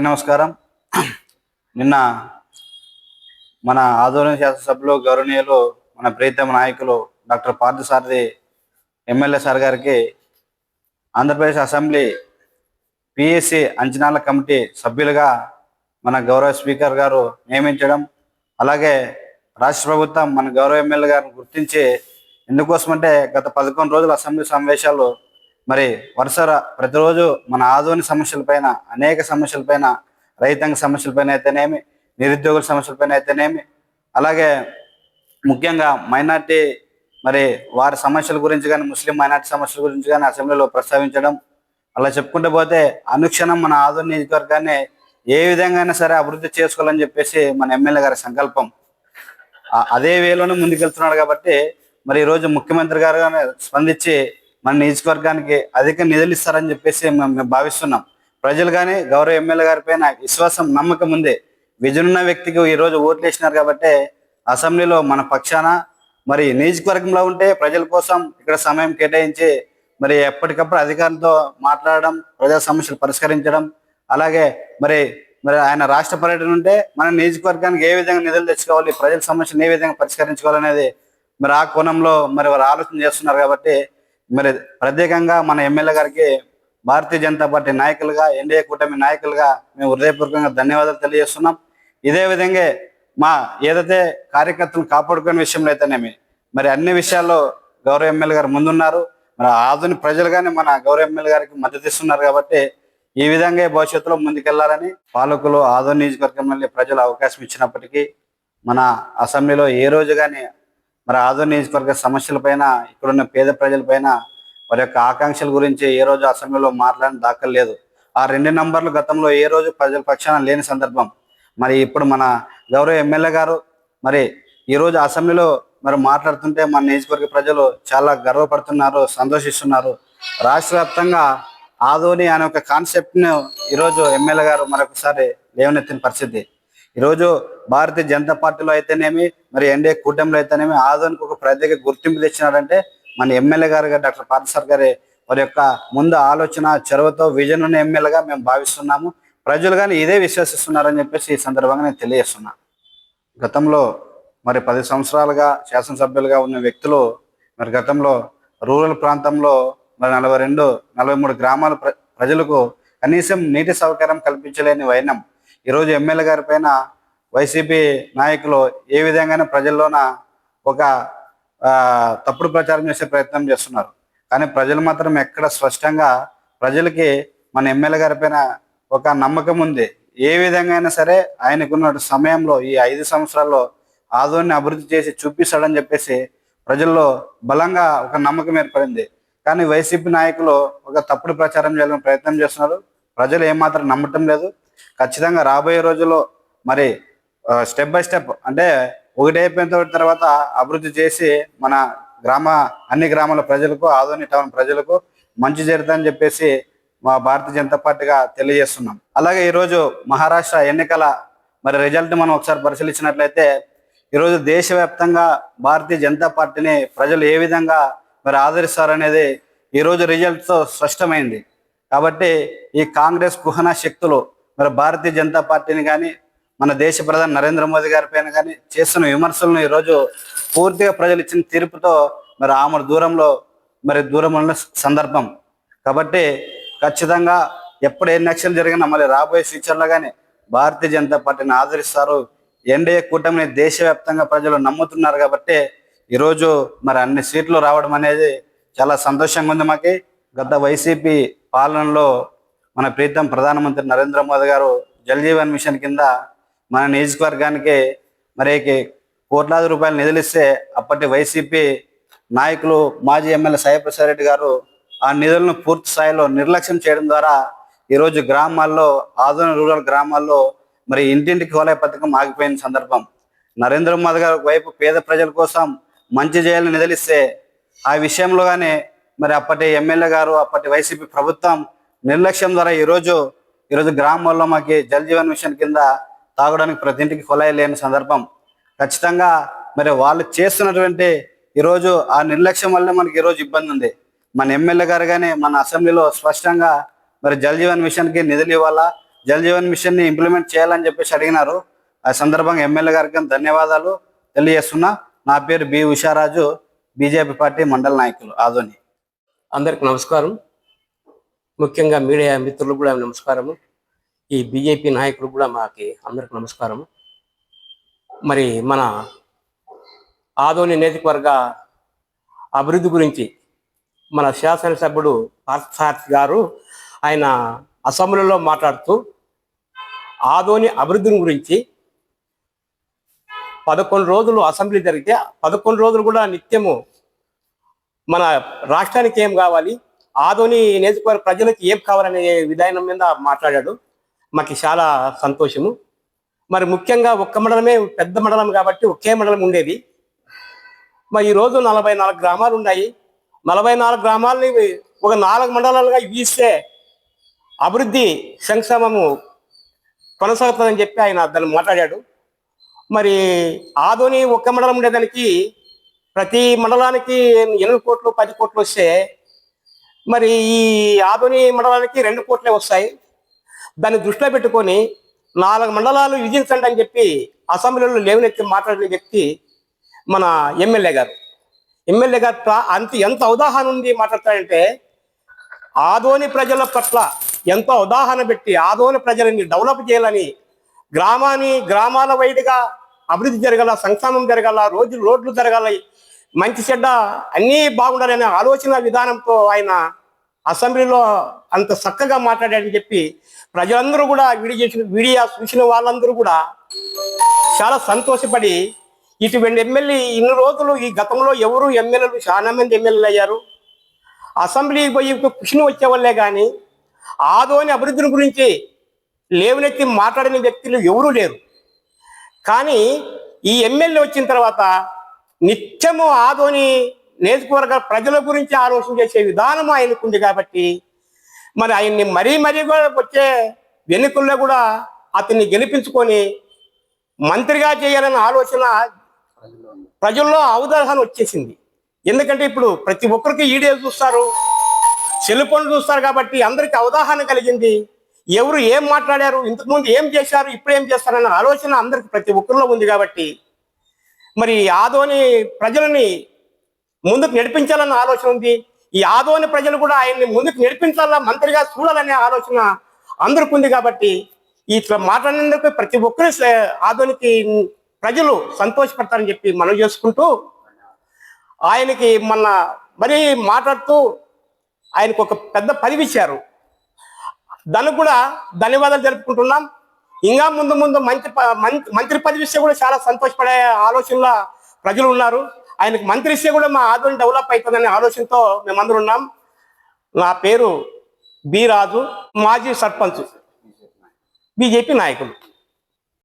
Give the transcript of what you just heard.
నమస్కారం. నిన్న మన ఆధ్వర్యం శాసనసభలో గౌరవనీయులు మన ప్రీతమ నాయకులు డాక్టర్ పార్థసారథి ఎమ్మెల్యే సార్ గారికి ఆంధ్రప్రదేశ్ అసెంబ్లీ పిఎస్సి అంచనాల కమిటీ సభ్యులుగా మన గౌరవ స్పీకర్ గారు నియమించడం అలాగే రాష్ట్ర ప్రభుత్వం మన గౌరవ ఎమ్మెల్యే గారిని గుర్తించి ఎందుకోసమంటే గత పదకొండు రోజుల అసెంబ్లీ సమావేశాలు మరి వరుస ప్రతిరోజు మన ఆధునిక సమస్యలపైన అనేక సమస్యలపైన రైతాంగ సమస్యలపైన అయితేనేమి నిరుద్యోగుల సమస్యలపైన అయితేనేమి అలాగే ముఖ్యంగా మైనార్టీ మరి వారి సమస్యల గురించి కానీ ముస్లిం మైనార్టీ సమస్యల గురించి కానీ అసెంబ్లీలో ప్రస్తావించడం అలా చెప్పుకుంటూ పోతే అనుక్షణం మన ఆధునిక నియోజకవర్గాన్ని ఏ విధంగా సరే అభివృద్ధి చేసుకోవాలని చెప్పేసి మన ఎమ్మెల్యే గారి సంకల్పం. అదే వేలోనే ముందుకెళ్తున్నాడు కాబట్టి మరి ఈరోజు ముఖ్యమంత్రి గారు స్పందించి మన నియోజకవర్గానికి అధిక నిధులు ఇస్తారని చెప్పేసి మేము భావిస్తున్నాం. ప్రజలు కానీ గౌరవ ఎమ్మెల్యే గారి పైన విశ్వాసం నమ్మకం ఉంది. విజయనున్న వ్యక్తికి ఈరోజు ఓట్లు వేసినారు కాబట్టి అసెంబ్లీలో మన పక్షాన మరి నియోజకవర్గంలో ఉంటే ప్రజల కోసం ఇక్కడ సమయం కేటాయించి మరి ఎప్పటికప్పుడు అధికారులతో మాట్లాడడం ప్రజా సమస్యలు పరిష్కరించడం అలాగే మరి మరి ఆయన రాష్ట్ర పర్యటన ఉంటే మన నియోజకవర్గానికి ఏ విధంగా నిధులు తెచ్చుకోవాలి ప్రజల సమస్యలు ఏ విధంగా పరిష్కరించుకోవాలనేది మరి ఆ కోణంలో మరి వారు ఆలోచన చేస్తున్నారు కాబట్టి మరి ప్రత్యేకంగా మన ఎమ్మెల్యే గారికి భారతీయ జనతా పార్టీ నాయకులుగా ఎన్డీఏ కూటమి నాయకులుగా మేము హృదయపూర్వకంగా ధన్యవాదాలు తెలియజేస్తున్నాం. ఇదే విధంగా మా ఏదైతే కార్యకర్తలను కాపాడుకునే విషయంలో అయితేనేమి మరి అన్ని విషయాల్లో గౌరవ ఎమ్మెల్యే గారు ముందున్నారు. మరి ఆధునిక ప్రజలు కానీ మన గౌరవ ఎమ్మెల్యే గారికి మద్దతు ఇస్తున్నారు కాబట్టి ఈ విధంగా భవిష్యత్తులో ముందుకెళ్ళాలని పాలకులు ఆదోని నియోజకవర్గం ప్రజలు అవకాశం ఇచ్చినప్పటికీ మన అసెంబ్లీలో ఏ రోజు కానీ మరి ఆదోని నియోజకవర్గ సమస్యలపైన ఇక్కడున్న పేద ప్రజలపైన వారి యొక్క ఆకాంక్షల గురించి ఏ రోజు అసెంబ్లీలో మాట్లాడిన దాఖలు లేదు. ఆ రెండు నంబర్లు గతంలో ఏ రోజు ప్రజల పక్షాన లేని సందర్భం. మరి ఇప్పుడు మన గౌరవ ఎమ్మెల్యే గారు మరి ఈ రోజు అసెంబ్లీలో మరి మాట్లాడుతుంటే మన నియోజకవర్గ ప్రజలు చాలా గర్వపడుతున్నారు సంతోషిస్తున్నారు. రాష్ట్ర వ్యాప్తంగా ఆదోని అనే ఒక కాన్సెప్ట్ను ఈరోజు ఎమ్మెల్యే గారు మరొకసారి లేవనెత్తిన పరిస్థితి. ఈరోజు భారతీయ జనతా పార్టీలో అయితేనేమి మరి ఎన్డీఏ కూటమిలో అయితేనేమి ఆదోనికి ఒక ప్రత్యేక గుర్తింపు తెచ్చినారంటే మన ఎమ్మెల్యే గారు డాక్టర్ పార్థసార్ గారి వారి యొక్క ముందు ఆలోచన చొరవతో విజన్ ఉన్న ఎమ్మెల్యేగా మేము భావిస్తున్నాము. ప్రజలు కానీ ఇదే విశ్వసిస్తున్నారని చెప్పేసి ఈ సందర్భంగా నేను తెలియజేస్తున్నా. గతంలో మరి పది సంవత్సరాలుగా శాసనసభ్యులుగా ఉన్న వ్యక్తులు మరి గతంలో రూరల్ ప్రాంతంలో మరి నలభై రెండు నలభై మూడు గ్రామాల ప్ర- ప్రజలకు కనీసం నీటి సౌకర్యం కల్పించలేని వైనం ఈరోజు ఎమ్మెల్యే గారి పైన వైసీపీ నాయకులు ఏ విధంగానే ప్రజల్లోన ఒక తప్పుడు ప్రచారం చేసే ప్రయత్నం చేస్తున్నారు. కానీ ప్రజలు మాత్రం ఎక్కడ స్పష్టంగా ప్రజలకి మన ఎమ్మెల్యే గారి పైన ఒక నమ్మకం ఉంది. ఏ విధంగా అయినా సరే ఆయనకున్న సమయంలో ఈ ఐదు సంవత్సరాల్లో ఆదోని అభివృద్ధి చేసి చూపిస్తాడని చెప్పేసి ప్రజల్లో బలంగా ఒక నమ్మకం ఏర్పడింది. కానీ వైసీపీ నాయకులు ఒక తప్పుడు ప్రచారం చేయాలని ప్రయత్నం చేస్తున్నారు. ప్రజలు ఏమాత్రం నమ్మటం లేదు. ఖచ్చితంగా రాబోయే రోజుల్లో మరి స్టెప్ బై స్టెప్ అంటే ఒకటి అయిపోయిన తర్వాత అభివృద్ధి చేసి మన గ్రామ అన్ని గ్రామాల ప్రజలకు ఆదోని టౌన్ ప్రజలకు మంచి జరుగుతుందని చెప్పేసి మా భారతీయ జనతా పార్టీగా తెలియజేస్తున్నాం. అలాగే ఈరోజు మహారాష్ట్ర ఎన్నికల మరి రిజల్ట్ మనం ఒకసారి పరిశీలించినట్లయితే ఈరోజు దేశవ్యాప్తంగా భారతీయ జనతా పార్టీని ప్రజలు ఏ విధంగా మరి ఆదరిస్తారనేది ఈరోజు రిజల్ట్తో స్పష్టమైంది. కాబట్టి ఈ కాంగ్రెస్ కుహన శక్తులు మరి భారతీయ జనతా పార్టీని కానీ మన దేశ ప్రధాని నరేంద్ర మోదీ గారి పైన కానీ చేస్తున్న విమర్శలను ఈరోజు పూర్తిగా ప్రజలు ఇచ్చిన తీర్పుతో మరి ఆమె దూరంలో మరి దూరం ఉన్న సందర్భం. కాబట్టి ఖచ్చితంగా ఎప్పుడు ఎన్ని ఎలక్షన్ జరిగినా మళ్ళీ రాబోయే ఫ్యూచర్లో కానీ భారతీయ జనతా పార్టీని ఆదరిస్తారు. ఎన్డీఏ కూటమిని దేశవ్యాప్తంగా ప్రజలు నమ్ముతున్నారు కాబట్టి ఈరోజు మరి అన్ని సీట్లు రావడం అనేది చాలా సంతోషంగా ఉంది మాకి. గత వైసీపీ పాలనలో మన ప్రీతం ప్రధానమంత్రి నరేంద్ర మోదీ గారు జల్ జీవన్ మిషన్ కింద మన నియోజకవర్గానికి మరి కోట్లాది రూపాయలు నిధులిస్తే అప్పటి వైసీపీ నాయకులు మాజీ ఎమ్మెల్యే సాయిప్రసాద్ రెడ్డి గారు ఆ నిధులను పూర్తి స్థాయిలో నిర్లక్ష్యం చేయడం ద్వారా ఈరోజు గ్రామాల్లో ఆధునిక రూరల్ గ్రామాల్లో మరి ఇంటింటికి హోలే పథకం ఆగిపోయిన సందర్భం. నరేంద్ర మోదీ గారు వైపు పేద ప్రజల కోసం మంచి చేయాలని నిధులిస్తే ఆ విషయంలో కానీ మరి అప్పటి ఎమ్మెల్యే గారు అప్పటి వైసీపీ ప్రభుత్వం నిర్లక్ష్యం ద్వారా ఈరోజు ఈరోజు గ్రామాల్లో మాకు జల్ జీవన్ మిషన్ కింద తాగడానికి ప్రతి ఇంటికి కొలాయి లేని సందర్భం. ఖచ్చితంగా మరి వాళ్ళు చేస్తున్నటువంటి ఈరోజు ఆ నిర్లక్ష్యం వల్ల మనకి ఈరోజు ఇబ్బంది ఉంది. మన ఎమ్మెల్యే గారు కానీ మన అసెంబ్లీలో స్పష్టంగా మరి జల్ జీవన్ మిషన్కి నిధులు ఇవ్వాలా జల్ జీవన్ మిషన్ని ఇంప్లిమెంట్ చేయాలని చెప్పేసి అడిగినారు. ఆ సందర్భంగా ఎమ్మెల్యే గారికి ధన్యవాదాలు తెలియజేస్తున్నా. నా పేరు బి ఉషారాజు బీజేపీ పార్టీ మండల నాయకులు ఆదోని. అందరికి నమస్కారం. ముఖ్యంగా మీడియా మిత్రులకు కూడా నమస్కారము. ఈ బీజేపీ నాయకులు కూడా మాకి అందరికి నమస్కారం మరి మన ఆదోని నియోజకవర్గ అభివృద్ధి గురించి మన శాసనసభ్యుడు పార్థసారథి గారు ఆయన అసెంబ్లీలో మాట్లాడుతూ ఆదోని అభివృద్ధిని గురించి పదకొండు రోజులు అసెంబ్లీ జరిగితే పదకొండు రోజులు కూడా నిత్యము మన రాష్ట్రానికి ఏం కావాలి? ఆదోని నియోజకవర్గ ప్రజలకు ఏం కావాలనే విధానం మీద మాట్లాడాడు. మాకు చాలా సంతోషము. మరి ముఖ్యంగా ఒక్క మండలమే పెద్ద మండలం కాబట్టి ఒకే మండలం ఉండేది. మరి ఈరోజు నలభై నాలుగు గ్రామాలు ఉన్నాయి. నలభై నాలుగు గ్రామాలని ఒక నాలుగు మండలాలుగా వీస్తే అభివృద్ధి సంక్షేమము కొనసాగుతుందని చెప్పి ఆయన దాన్ని మాట్లాడాడు. మరి ఆదోని ఒక్క మండలం ఉండేదానికి ప్రతి మండలానికి ఎనిమిది కోట్లు పది కోట్లు వస్తే మరి ఈ ఆదోని మండలానికి రెండు కోట్లే వస్తాయి. దాన్ని దృష్టిలో పెట్టుకొని నాలుగు మండలాలు విధించండి అని చెప్పి అసెంబ్లీలో లేవనెత్తి మాట్లాడిన వ్యక్తి మన ఎమ్మెల్యే గారు. ఎమ్మెల్యే గారు అంత ఎంత ఉదాహరణ ఉంది మాట్లాడతాడంటే ఆదోని ప్రజల పట్ల ఎంతో ఉదాహరణ పెట్టి ఆదోని ప్రజలని డెవలప్ చేయాలని గ్రామాన్ని గ్రామాల వైదిగా అభివృద్ధి జరగాల సంక్షేమం జరగాల రోజు రోడ్లు జరగాలి మంచి చెడ్డ అన్నీ బాగుండాలనే ఆలోచన విధానంతో ఆయన అసెంబ్లీలో అంత చక్కగా మాట్లాడాడని చెప్పి ప్రజలందరూ కూడా వీడియో చేసిన వీడియో చూసిన వాళ్ళందరూ కూడా చాలా సంతోషపడి ఇటువంటి ఎమ్మెల్యే ఇన్ని రోజులు ఈ గతంలో ఎవరు ఎమ్మెల్యేలు చాలా మంది ఎమ్మెల్యేలు అయ్యారు. అసెంబ్లీకి పోయి కృషిని వచ్చేవాళ్ళే కానీ ఆదోని అభివృద్ధిని గురించి లేవనెత్తి మాట్లాడిన వ్యక్తులు ఎవరూ లేరు. కానీ ఈ ఎమ్మెల్యే వచ్చిన తర్వాత నిత్యము ఆదోని నియోజకవర్గ ప్రజల గురించి ఆలోచన చేసే విధానం ఆయనకుంది కాబట్టి మరి ఆయన్ని మరీ మరీ కూడా వచ్చే ఎన్నికల్లో కూడా అతన్ని గెలిపించుకొని మంత్రిగా చేయాలన్న ఆలోచన ప్రజల్లో అవగాహన వచ్చేసింది. ఎందుకంటే ఇప్పుడు ప్రతి ఒక్కరికి ఈడే చూస్తారు సెల్ ఫోన్ చూస్తారు కాబట్టి అందరికి అవగాహన కలిగింది. ఎవరు ఏం మాట్లాడారు ఇంతకుముందు ఏం చేశారు ఇప్పుడు ఏం చేస్తారన్న ఆలోచన అందరికి ప్రతి ఒక్కరిలో ఉంది కాబట్టి మరి ఆదోని ప్రజలని ముందుకు నడిపించాలన్న ఆలోచన ఉంది. ఈ ఆదోని ప్రజలు కూడా ఆయన్ని ముందుకు నడిపించాలా మంత్రిగా చూడాలనే ఆలోచన అందరికి ఉంది కాబట్టి ఇట్లా మాట్లాడినందుకు ప్రతి ఒక్కరు స- ఆదోనికి ప్రజలు సంతోషపడతారని చెప్పి మనం చేసుకుంటూ ఆయనకి మన మరీ మాట్లాడుతూ ఆయనకు ఒక పెద్ద పదవి ఇచ్చారు. దానికి కూడా ధన్యవాదాలు జరుపుకుంటున్నాం ఇంకా ముందు ముందు మంత్రి ప- మంత్రి పదవి ఇస్తే కూడా చాలా సంతోషపడే ఆలోచనలో ప్రజలు ఉన్నారు. ఆయనకు మంత్రి ఇస్తే కూడా మా ఆధ్వర్యం డెవలప్ అవుతుందనే ఆలోచనతో మేమందరం ఉన్నాం. నా పేరు బి రాజు మాజీ సర్పంచ్ బీజేపీ నాయకులు.